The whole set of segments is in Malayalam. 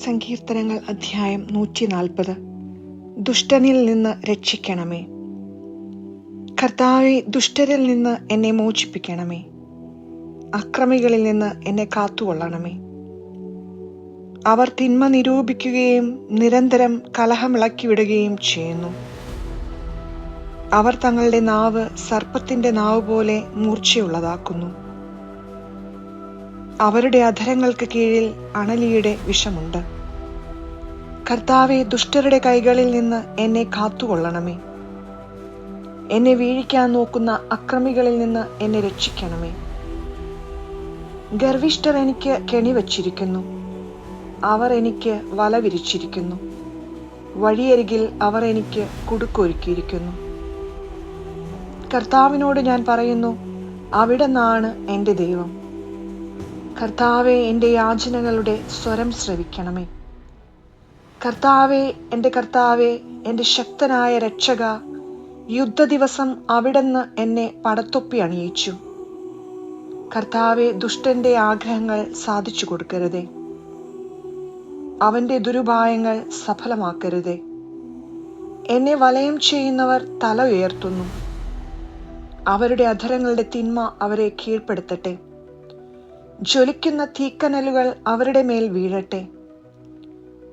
സങ്കീർത്തനങ്ങൾ അധ്യായം നൂറ്റി നാൽപ്പത് ദുഷ്ടനിൽ നിന്ന് രക്ഷിക്കണമേ. കർത്താവെ ദുഷ്ടരിൽ നിന്ന് എന്നെ മോചിപ്പിക്കണമേ. അക്രമികളിൽ നിന്ന് എന്നെ കാത്തുകൊള്ളണമേ. അവർ തിന്മ നിരൂപിക്കുകയും നിരന്തരം കലഹമിളക്കിവിടുകയും ചെയ്യുന്നു. അവർ തങ്ങളുടെ നാവ് സർപ്പത്തിന്റെ നാവ് പോലെ മൂർച്ചയുള്ളതാക്കുന്നു. അവരുടെ അധരങ്ങൾക്ക് കീഴിൽ അണലിയുടെ വിഷമുണ്ട്. കർത്താവെ ദുഷ്ടരുടെ കൈകളിൽ നിന്ന് എന്നെ കാത്തുകൊള്ളണമേ. എന്നെ വീഴിക്കാൻ നോക്കുന്ന അക്രമികളിൽ നിന്ന് എന്നെ രക്ഷിക്കണമേ. ഗർവിഷ്ഠർ എനിക്ക് കെണിവച്ചിരിക്കുന്നു. അവർ എനിക്ക് വല വിരിച്ചിരിക്കുന്നു. വഴിയരികിൽ അവർ എനിക്ക് കുടുക്കൊരുക്കിയിരിക്കുന്നു. കർത്താവിനോട് ഞാൻ പറയുന്നു അവിടെ നിന്നാണ് എന്റെ ദൈവം. കർത്താവെ എന്റെ യാചനകളുടെ സ്വരം ശ്രവിക്കണമേ. കർത്താവെ എന്റെ കർത്താവെ എന്റെ ശക്തനായ രക്ഷക യുദ്ധ ദിവസം അവിടുന്ന് എന്നെ പടത്തൊപ്പി അണിയിച്ചു. കർത്താവെ ദുഷ്ടന്റെ ആഗ്രഹങ്ങൾ സാധിച്ചു കൊടുക്കരുതേ. അവന്റെ ദുരുപായങ്ങൾ സഫലമാക്കരുതേ. എന്നെ വലയം ചെയ്യുന്നവർ തല ഉയർത്തുന്നു. അവരുടെ അധരങ്ങളുടെ തിന്മ അവരെ കീഴ്പ്പെടുത്തട്ടെ. ജ്വലിക്കുന്ന തീക്കനലുകൾ അവരുടെ മേൽ വീഴട്ടെ.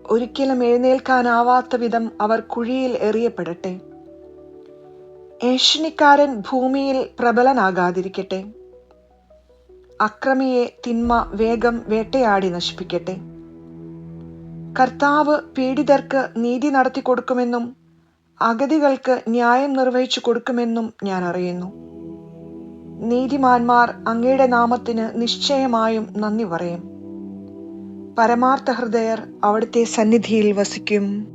ഒരിക്കലും എഴുന്നേൽക്കാനാവാത്ത വിധം അവർ കുഴിയിൽ എറിയപ്പെടട്ടെ. ഏഷണിക്കാരൻ ഭൂമിയിൽ പ്രബലനാകാതിരിക്കട്ടെ. അക്രമിയെ തിന്മ വേഗം വേട്ടയാടി നശിപ്പിക്കട്ടെ. കർത്താവ് പീഡിതർക്ക് നീതി നടത്തി കൊടുക്കുമെന്നും അഗതികൾക്ക് ന്യായം നിർവഹിച്ചു കൊടുക്കുമെന്നും ഞാൻ അറിയുന്നു. നീതിമാന്മാർ അങ്ങയുടെ നാമത്തിന് നിശ്ചയമായും നന്ദി പറയും. പരമാർത്ഥ ഹൃദയർ അവിടുത്തെ സന്നിധിയിൽ വസിക്കും.